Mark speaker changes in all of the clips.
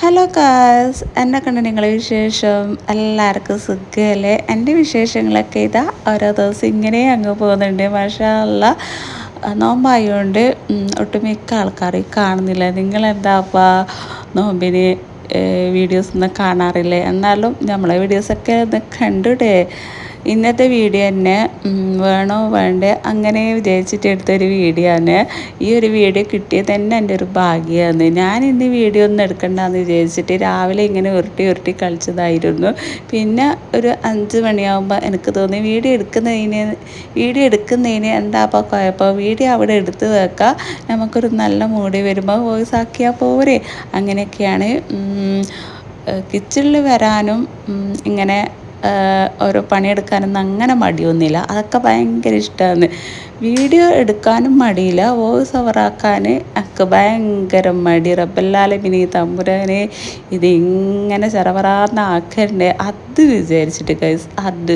Speaker 1: Hello കാസ് എന്നെ കണ്ട് നിങ്ങളെ വിശേഷം? എല്ലാവർക്കും സുഖമല്ലേ എന്റെ വിശേഷങ്ങളൊക്കെ ഇതാ. ഓരോ ദിവസം ഇങ്ങനെ അങ്ങ് പോകുന്നുണ്ട്. മഷാല്ല നോമ്പായതുകൊണ്ട് ഒട്ടുമിക്ക ആൾക്കാർ കാണുന്നില്ല. നിങ്ങളെന്താപ്പാ നോമ്പിന് വീഡിയോസ് ഒന്നും കാണാറില്ലേ? എന്നാലും നമ്മളെ വീഡിയോസൊക്കെ ഒന്ന് കണ്ടുടേ. ഇന്നത്തെ വീഡിയോ തന്നെ വേണോ വേണ്ടേ അങ്ങനെ വിചാരിച്ചിട്ട് എടുത്തൊരു വീഡിയോ ആണ് ഈ ഒരു വീഡിയോ കിട്ടിയത് തന്നെ എന്റെ ഒരു ഭാഗ്യമാണ് ഞാൻ ഇന്ന് വീഡിയോ ഒന്നും എടുക്കണ്ടെന്ന് വിചാരിച്ചിട്ട് രാവിലെ ഇങ്ങനെ ഉരുട്ടി ഉരുട്ടി കളിച്ചതായിരുന്നു. പിന്നെ ഒരു അഞ്ച് മണിയാകുമ്പോൾ എനിക്ക് തോന്നി വീഡിയോ എടുക്കുന്നതിന് വീഡിയോ എടുക്കുന്നതിന് എന്താ അപ്പോൾ കുഴപ്പം? വീഡിയോ അവിടെ എടുത്ത് വെക്കാം. നമുക്കൊരു നല്ല മൂടി വരുമ്പോൾ വോയിസ് ആക്കിയാൽ പോരെ. അങ്ങനെയൊക്കെയാണ് കിച്ചണിൽ വരാനും ഇങ്ങനെ ഓരോ പണിയെടുക്കാനൊന്നും അങ്ങനെ മടിയൊന്നുമില്ല. അതൊക്കെ ഭയങ്കര ഇഷ്ടമാണ് വീഡിയോ എടുക്കാനും മടിയില്ല. വോയിസ് ഓവറാക്കാൻ ഒക്കെ ഭയങ്കര മടി. റബ്ബല്ലാലമിനി തമ്പുരാനെ ഇതിങ്ങനെ ചെറവറാന്നാക്കണ്ടേ അത് വിചാരിച്ചിട്ട് കൈസ് അത്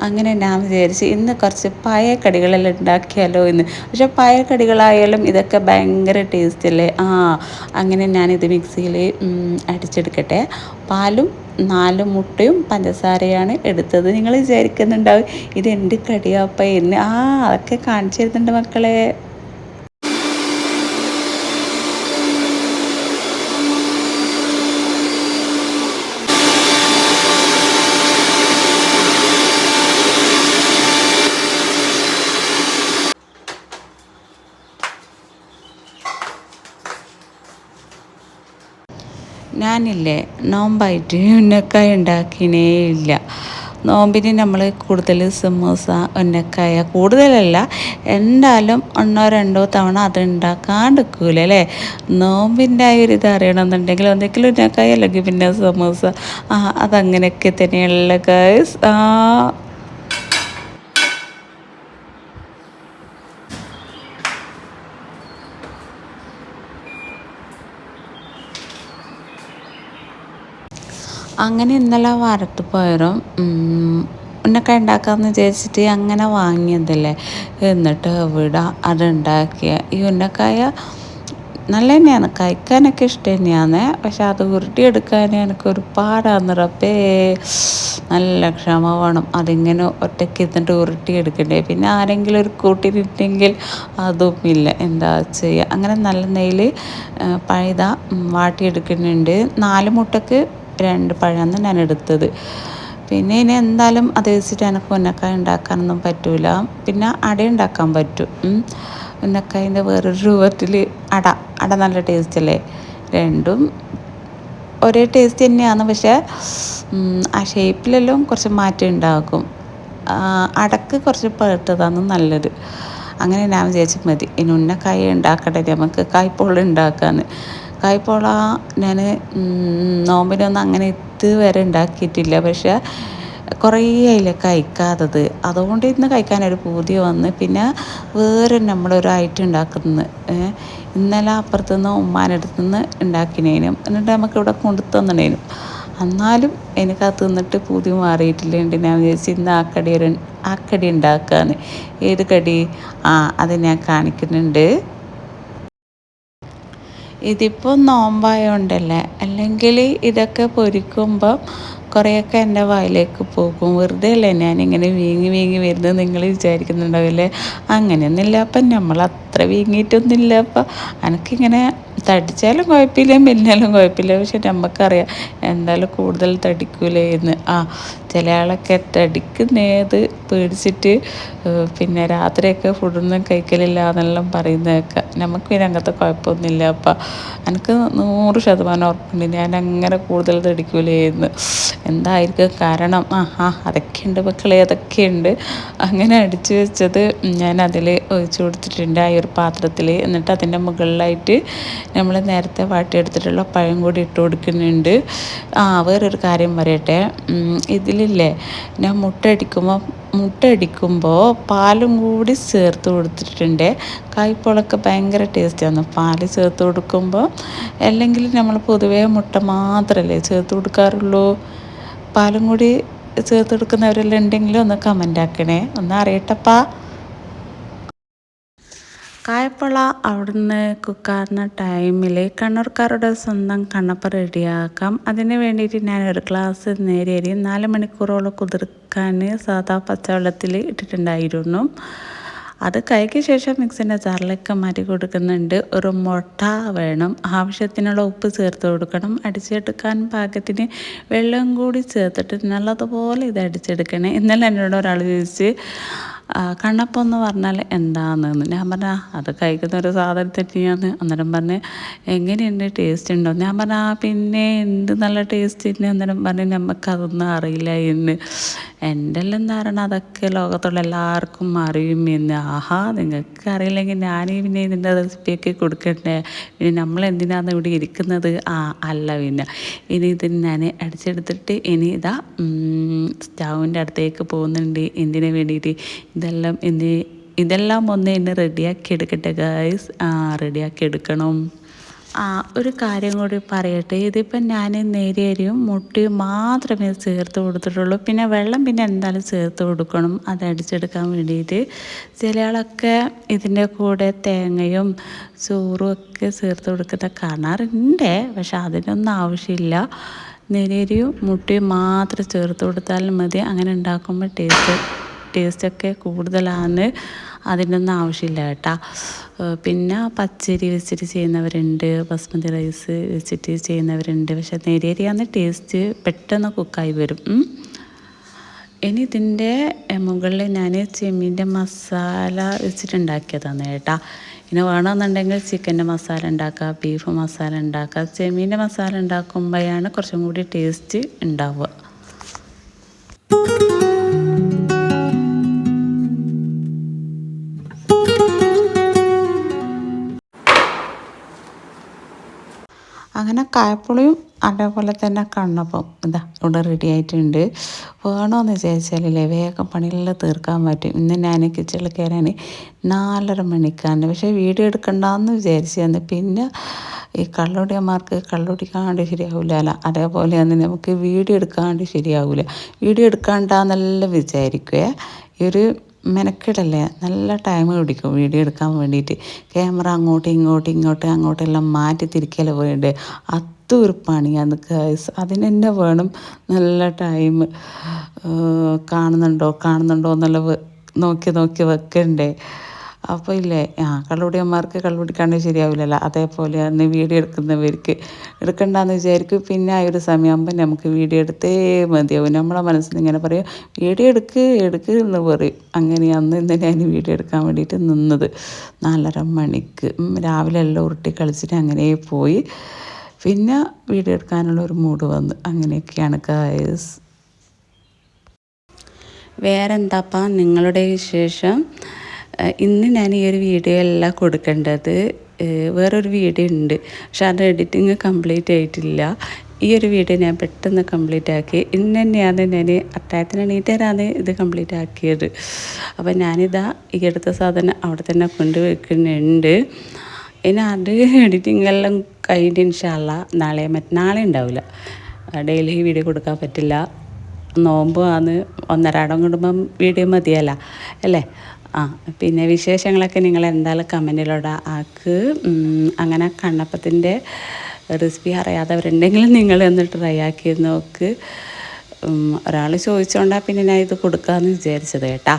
Speaker 1: അങ്ങനെ ഞാൻ വിചാരിച്ച് ഇന്ന് കുറച്ച് പഴയ കടികളെല്ലാം ഉണ്ടാക്കിയാലോ എന്ന് പക്ഷെ പഴയ കടികളായാലും ഇതൊക്കെ ഭയങ്കര ടേസ്റ്റ് അല്ലേ? ആ അങ്ങനെ ഞാനിത് മിക്സിയിൽ അടിച്ചെടുക്കട്ടെ. പാലും നാല് മുട്ടയും പഞ്ചസാരയാണ് എടുത്തത്. നിങ്ങൾ വിചാരിക്കുന്നുണ്ടാവും ഇത് എന്റെ കടിയാപ്പ എന്ന് ആ അതൊക്കെ കാണിച്ചു തരുന്നുണ്ട് മക്കളെ. ഞാനില്ലേ നോമ്പായിട്ട് ഉന്നക്കായ ഉണ്ടാക്കിനേ ഇല്ല. നോമ്പിന് നമ്മൾ കൂടുതൽ സമൂസ ഉന്നക്കായ കൂടുതലല്ല. എന്തായാലും ഒന്നോ രണ്ടോ തവണ അത് ഉണ്ടാക്കാണ്ടിരിക്കൂല അല്ലേ നോമ്പിന്റെ ആ ഒരു ഇത് അറിയണമെന്നുണ്ടെങ്കിൽ ഒന്നെങ്കിലും ഉന്നക്കായ അല്ലെങ്കിൽ പിന്നെ സമൂസ. ആ അതങ്ങനെയൊക്കെ തന്നെയുള്ള ഗൈസ് ആ. അങ്ങനെ ഇന്നലെ വാരത്ത് പോയറും ഉന്നക്ക ഉണ്ടാക്കാമെന്ന് വിചാരിച്ചിട്ട് അങ്ങനെ വാങ്ങിയതല്ലേ. എന്നിട്ട് ഇവിടെ അതുണ്ടാക്കിയ ഈ ഉന്നക്കായ നല്ല തന്നെയാണ് കഴിക്കാനൊക്കെ ഇഷ്ടം തന്നെയാണ് പക്ഷെ അത് ഉരുട്ടിയെടുക്കാൻ എനിക്ക് ഒരു പാടാന്ന് റബ്ബേ നല്ല ക്ഷമ വേണം അതിങ്ങനെ ഒറ്റയ്ക്ക് ഇരുന്നിട്ട് ഉരുട്ടിയെടുക്കണ്ടേ. പിന്നെ ആരെങ്കിലും ഒരു കൂട്ടിനിട്ടെങ്കിൽ അതും ഇല്ല. എന്താ ചെയ്യുക അങ്ങനെ നല്ല നെയ്യിൽ പഴുത വാട്ടിയെടുക്കുന്നുണ്ട്. നാല് മുട്ടക്ക് രണ്ട് പഴമാണ് ഞാൻ എടുത്തത്. പിന്നെ ഇനി എന്തായാലും അത് വെച്ചിട്ട് എനിക്ക് ഉന്നക്കായ ഉണ്ടാക്കാനൊന്നും പറ്റൂല. പിന്നെ അട ഉണ്ടാക്കാൻ പറ്റും. ഉന്നക്കായന്റെ വേറൊരു രൂപത്തിൽ അട. അട നല്ല ടേസ്റ്റ് അല്ലേ? രണ്ടും ഒരേ ടേസ്റ്റ് തന്നെയാണ്. പക്ഷേ ആ ഷേപ്പിലെല്ലാം കുറച്ച് മാറ്റം ഉണ്ടാക്കും അടക്ക് കുറച്ച് പേട്ടതാണ് നല്ലത്. അങ്ങനെ ഞാൻ വിചാരിച്ചു മതി. ഇനി ഉന്നക്കായ ഉണ്ടാക്കട്ടെ നമുക്ക് കായ്പോൾ ഉണ്ടാക്കാമെന്ന് കായ്പോള ഞാൻ നോമ്പിനൊന്നും അങ്ങനെ ഇതുവരെ ഉണ്ടാക്കിയിട്ടില്ല. പക്ഷേ കുറേ അതിൽ കഴിക്കാത്തത് അതുകൊണ്ട് ഇന്ന് കഴിക്കാനൊരു പൂതി വന്ന്. പിന്നെ വേറെ നമ്മളൊരു ഐറ്റം ഉണ്ടാക്കുന്നത് ഇന്നലെ അപ്പുറത്തു നിന്ന് ഉമ്മാനടുത്തു നിന്ന് ഉണ്ടാക്കിനേനും. എന്നിട്ട് നമുക്ക് ഇവിടെ കൊണ്ടു തന്നണേനും. എന്നാലും അത് തിന്നിട്ട് പൂതി മാറിയിട്ടില്ല ഉണ്ട് ഞാൻ വിചാരിച്ചു ഇന്ന് ആ കടി ആ കടി ഉണ്ടാക്കാന്ന്. ഏത് കടി? ആ അത് ഞാൻ കാണിക്കുന്നുണ്ട്. ഇതിപ്പോൾ നോമ്പായോണ്ടല്ലേ? അല്ലെങ്കിൽ ഇതൊക്കെ പൊരിക്കുമ്പം കുറേയൊക്കെ എന്റെ വായിലേക്ക് പോകും. വെറുതെ അല്ലേ ഞാനിങ്ങനെ വീങ്ങി വീങ്ങി വരുന്നത് നിങ്ങൾ വിചാരിക്കുന്നുണ്ടാവില്ലേ? അങ്ങനെയൊന്നുമില്ല. അപ്പം നമ്മൾ അത്ര വീങ്ങിയിട്ടൊന്നുമില്ല. അപ്പം എനിക്കിങ്ങനെ തടിച്ചാലും കുഴപ്പമില്ല മെലിഞ്ഞാലും കുഴപ്പമില്ല. പക്ഷെ നമുക്കറിയാം എന്തായാലും കൂടുതൽ തടിക്കൂലേ എന്ന്. ആ ചില ആളൊക്കെ തടിക്കുന്നേത് പേടിച്ചിട്ട് പിന്നെ രാത്രിയൊക്കെ ഫുഡൊന്നും കഴിക്കലില്ല എന്നെല്ലാം പറയുന്നതൊക്കെ. നമുക്ക് പിന്നെ അങ്ങനത്തെ കുഴപ്പമൊന്നുമില്ല. അപ്പം എനിക്ക് നൂറ് ശതമാനം ഉറപ്പുണ്ട്. ഞാൻ അങ്ങനെ കൂടുതൽ തടിക്കൂലേ എന്ന്. എന്തായിരിക്കും കാരണം? ആ ആ അതൊക്കെയുണ്ട് മക്കളെ അതൊക്കെയുണ്ട്. അങ്ങനെ അടിച്ചു വെച്ചത് ഞാൻ അതിൽ ഒഴിച്ചു കൊടുത്തിട്ടുണ്ട് ആ ഒരു പാത്രത്തിൽ എന്നിട്ട് അതിന്റെ മുകളിലായിട്ട് നമ്മൾ നേരത്തെ വാട്ടിയെടുത്തിട്ടുള്ള പഴം കൂടി ഇട്ട് കൊടുക്കുന്നുണ്ട്. ആ വേറൊരു കാര്യം പറയട്ടെ. ഇതിലില്ലേ ഞാൻ മുട്ട അടിക്കുമ്പോൾ മുട്ട അടിക്കുമ്പോൾ പാലും കൂടി ചേർത്ത് കൊടുത്തിട്ടുണ്ട്. കായ്പോളൊക്കെ ഭയങ്കര ടേസ്റ്റാണ്. പാൽ ചേർത്ത് കൊടുക്കുമ്പോൾ അല്ലെങ്കിൽ നമ്മൾ പൊതുവേ മുട്ട മാത്രമല്ലേ ചേർത്ത് കൊടുക്കാറുള്ളൂ? പാലും കൂടി ചേർത്ത് കൊടുക്കുന്നവരെല്ലാം ഉണ്ടെങ്കിൽ ഒന്ന് കമന്റ് ആക്കണേ. ഒന്ന് അറിയട്ടപ്പാ. കായപ്പള അവിടുന്ന് കുക്കാറുന്ന ടൈമിൽ കണ്ണൂർക്കാരുടെ സ്വന്തം കണ്ണപ്പ റെഡിയാക്കാം. അതിന് വേണ്ടിയിട്ട് ഞാൻ ഒരു ഗ്ലാസ് നേരിയരി നാല് മണിക്കൂറോളം കുതിർക്കാൻ സാധാ പച്ചവെള്ളത്തിൽ ഇട്ടിട്ടുണ്ടായിരുന്നു. അത് കൈക്ക് ശേഷം മിക്സിന്റെ ജാറിലേക്ക് മാറ്റി കൊടുക്കുന്നുണ്ട്. ഒരു മുട്ട വേണം. ആവശ്യത്തിനുള്ള ഉപ്പ് ചേർത്ത് കൊടുക്കണം. അടിച്ചെടുക്കാൻ പാകത്തിന് വെള്ളം കൂടി ചേർത്തിട്ട് നല്ലതുപോലെ ഇത് അടിച്ചെടുക്കണേ. ഇന്നലെ എന്നോട് ഒരാൾ ചോദിച്ച് കണ്ണപ്പം എന്ന് പറഞ്ഞാൽ എന്താണെന്ന്. ഞാൻ പറഞ്ഞാൽ അത് കഴിക്കുന്ന ഒരു സാധനം തന്നെയാണ് അന്നേരം പറഞ്ഞ് എങ്ങനെയുണ്ട് ടേസ്റ്റ് ഉണ്ടോ ഞാൻ പറഞ്ഞാൽ പിന്നെ എന്ത് നല്ല ടേസ്റ്റ് ഉണ്ട് അന്നേരം പറഞ്ഞ് നമുക്കതൊന്നും അറിയില്ല എന്ന്. എന്റെ എല്ലാം ധാരണ അതൊക്കെ ലോകത്തുള്ള എല്ലാവർക്കും അറിയും എന്ന്. ആഹാ നിങ്ങൾക്ക് അറിയില്ലെങ്കിൽ ഞാൻ പിന്നെ ഇതിന്റെ റെസിപ്പിയൊക്കെ കൊടുക്കട്ടെ പിന്നെ നമ്മൾ എന്തിനാണ് ഇവിടെ ഇരിക്കുന്നത്? ആ അല്ല പിന്നെ. ഇനി ഇത് ഞാൻ അടിച്ചെടുത്തിട്ട് ഇനി ഇതാ സ്റ്റൗവിന്റെ അടുത്തേക്ക് പോകുന്നുണ്ട്. എന്തിനു വേണ്ടിയിട്ട്? ഇതെല്ലാം എന്ത് ഇതെല്ലാം ഒന്ന് എന്നെ റെഡിയാക്കി എടുക്കട്ടെ ഗായ്സ് ആ റെഡിയാക്കി എടുക്കണം. ആ ഒരു കാര്യം കൂടി പറയട്ടെ. ഇതിപ്പം ഞാൻ നേരിയരിയും മുട്ടിയും മാത്രമേ ചേർത്ത് കൊടുത്തിട്ടുള്ളൂ. പിന്നെ വെള്ളം പിന്നെ എന്തായാലും ചേർത്ത് കൊടുക്കണം. അത് അടിച്ചെടുക്കാൻ വേണ്ടിയിട്ട്. ചില ആളൊക്കെ ഇതിന്റെ കൂടെ തേങ്ങയും ചോറും ഒക്കെ ചേർത്ത് കൊടുക്കുന്ന കാണാറുണ്ട്. പക്ഷെ അതിനൊന്നും ആവശ്യമില്ല. നേരിയരിയും മുട്ടിയും മാത്രം ചേർത്ത് കൊടുത്താലും മതി. അങ്ങനെ ഉണ്ടാക്കുമ്പോൾ ടേസ്റ്റ് ടേസ്റ്റൊക്കെ കൂടുതലാണ്. അതിനൊന്നും ആവശ്യമില്ല കേട്ടോ. പിന്നെ പച്ചരി വെച്ചിട്ട് ചെയ്യുന്നവരുണ്ട്. ബസ്മതി റൈസ് വെച്ചിട്ട് ചെയ്യുന്നവരുണ്ട്. പക്ഷെ നേരിയാന്ന് ടേസ്റ്റ് പെട്ടെന്ന് കുക്കായി വരും. ഇനി ഇതിന്റെ മുകളിൽ ഞാൻ ചെമ്മീന്റെ മസാല വെച്ചിട്ടുണ്ടാക്കിയതാണ് കേട്ടോ. ഇനി വേണമെന്നുണ്ടെങ്കിൽ ചിക്കന്റെ മസാല ഉണ്ടാക്കുക ബീഫ് മസാല ഉണ്ടാക്കുക ചെമ്മീന്റെ മസാല ഉണ്ടാക്കുമ്പോഴാണ് കുറച്ചും കൂടി ടേസ്റ്റ് ഉണ്ടാവുക. കായപ്പുളിയും അതേപോലെ തന്നെ കണ്ണപ്പം ഇതാ ഇവിടെ റെഡി ആയിട്ടുണ്ട്. വേണമെന്ന് വിചാരിച്ചാലേ വേഗം പണിയെല്ലാം തീർക്കാൻ പറ്റും. ഇന്ന് ഞാൻ കിച്ചണിൽ കയറാൻ നാലര മണിക്കാണ്. പക്ഷേ വീഡിയോ എടുക്കണ്ടെന്ന് വിചാരിച്ചു പിന്നെ ഈ കള്ളുടിയന്മാർക്ക് കള്ളുടിക്കാണ്ട് ശരിയാവില്ല അതേപോലെ തന്നെ നമുക്ക് വീഡിയോ എടുക്കാണ്ട് ശരിയാവില്ല വീഡിയോ എടുക്കാണ്ടെന്നെല്ലാം വിചാരിക്കുക ഈ ഒരു മെനക്കെടല്ലേ? നല്ല ടൈം പിടിക്കും വീഡിയോ എടുക്കാൻ വേണ്ടിയിട്ട്. ക്യാമറ അങ്ങോട്ടും ഇങ്ങോട്ടും ഇങ്ങോട്ടും അങ്ങോട്ടെല്ലാം മാറ്റി തിരിക്കല വേണ്ടേ? അതൊരു പണിയാണ് ഗൈസ് അതിന് തന്നെ വേണം നല്ല ടൈം കാണുന്നുണ്ടോ? കാണുന്നുണ്ടോ എന്നുള്ള നോക്കി നോക്കി വെക്കണ്ടേ? അപ്പോൾ ഇല്ലേ? ആ കള്ളുടിയന്മാർക്ക് കള്ളുപിടിക്കാണ്ട് ശരിയാവില്ലല്ലോ. അതേപോലെ അന്ന് വീഡിയോ എടുക്കുന്നവർക്ക് എടുക്കണ്ടെന്ന് വിചാരിക്കും. പിന്നെ ആ ഒരു സമയമാകുമ്പോൾ നമുക്ക് വീഡിയോ എടുത്തേ മതിയാവും. നമ്മളെ മനസ്സിൽ ഇങ്ങനെ പറയും വീഡിയോ എടുക്ക് എടുക്ക് എന്ന് പറയും. അങ്ങനെ അന്ന് ഇന്ന് ഞാൻ വീഡിയോ എടുക്കാൻ വേണ്ടിയിട്ട് നിന്നത്. നാലര മണിക്ക്. രാവിലെ എല്ലാം ഉരുട്ടി കളിച്ചിട്ട് അങ്ങനെ പോയി. പിന്നെ വീഡിയോ എടുക്കാനുള്ള ഒരു മൂഡ് വന്ന്. അങ്ങനെയൊക്കെയാണ് കായസ് വേറെന്താപ്പാ നിങ്ങളുടെ വിശേഷം? ഇന്ന് ഞാൻ ഈ ഒരു വീഡിയോ അല്ല കൊടുക്കേണ്ടത്. വേറൊരു വീഡിയോ ഉണ്ട്. പക്ഷെ അത് എഡിറ്റിങ് കംപ്ലീറ്റ് ആയിട്ടില്ല. ഈ ഒരു വീഡിയോ ഞാൻ പെട്ടെന്ന് കംപ്ലീറ്റ് ആക്കി. ഇന്ന് തന്നെയാണ് ഞാൻ അത്താഴത്തിന് എണീറ്റേരാണ് ഇത് കംപ്ലീറ്റ് ആക്കിയത്. അപ്പോൾ ഞാനിതാ ഈ എടുത്ത സാധനം അവിടെ തന്നെ കൊണ്ടുവയ്ക്കുന്നുണ്ട് ഇനി അത് എഡിറ്റിംഗ് എല്ലാം കഴിഞ്ഞ ഇൻഷാല്ല നാളെ മറ്റ് നാളെ ഉണ്ടാവില്ല. ഡെയിലി വീഡിയോ കൊടുക്കാൻ പറ്റില്ല. നോമ്പ് ആണ്. ഒന്നരാടം കൂടുമ്പം വീഡിയോ മതിയല്ല. അല്ലേ? ആ പിന്നെ വിശേഷങ്ങളൊക്കെ നിങ്ങൾ എന്തായാലും കമന്റിലൂടെ ആക്ക്. അങ്ങനെ കണ്ണപ്പത്തിന്റെ റെസിപ്പി അറിയാത്തവരുണ്ടെങ്കിൽ നിങ്ങൾ ഒന്ന് ട്രൈ ആക്കി നോക്ക്. ഒരാൾ ചോദിച്ചോണ്ടാ പിന്നെ ഞാൻ ഇത് കൊടുക്കാമെന്ന് വിചാരിച്ചത് കേട്ടാ.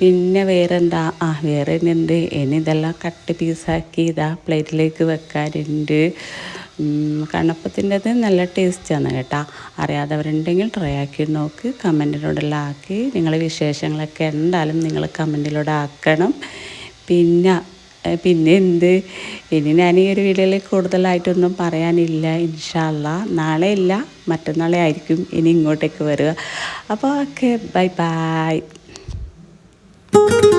Speaker 1: പിന്നെ വേറെന്താ? ആ വേറെ എന്ത് ഇനി ഇതെല്ലാം കട്ട് പീസാക്കി ഇതാ പ്ലേറ്റിലേക്ക് വെക്കാറുണ്ട്. കണ്ണപ്പത്തിന്റെത് നല്ല ടേസ്റ്റാണ് കേട്ടോ. അറിയാത്തവരുണ്ടെങ്കിൽ ട്രൈ ആക്കി നോക്ക്. കമന്റിലൂടെല്ലാം ആക്കി. നിങ്ങളെ വിശേഷങ്ങളൊക്കെ എന്തായാലും നിങ്ങൾ കമന്റിലൂടെ ആക്കണം. പിന്നെ പിന്നെ എന്ത് ഇനി ഞാൻ ഈ ഒരു വീഡിയോയിൽ കൂടുതലായിട്ടൊന്നും പറയാനില്ല ഇൻഷാല്ല. നാളെ ഇല്ല മറ്റന്നാളെ ആയിരിക്കും ഇനി ഇങ്ങോട്ടേക്ക് വരിക. അപ്പോൾ okay bye bye. thank you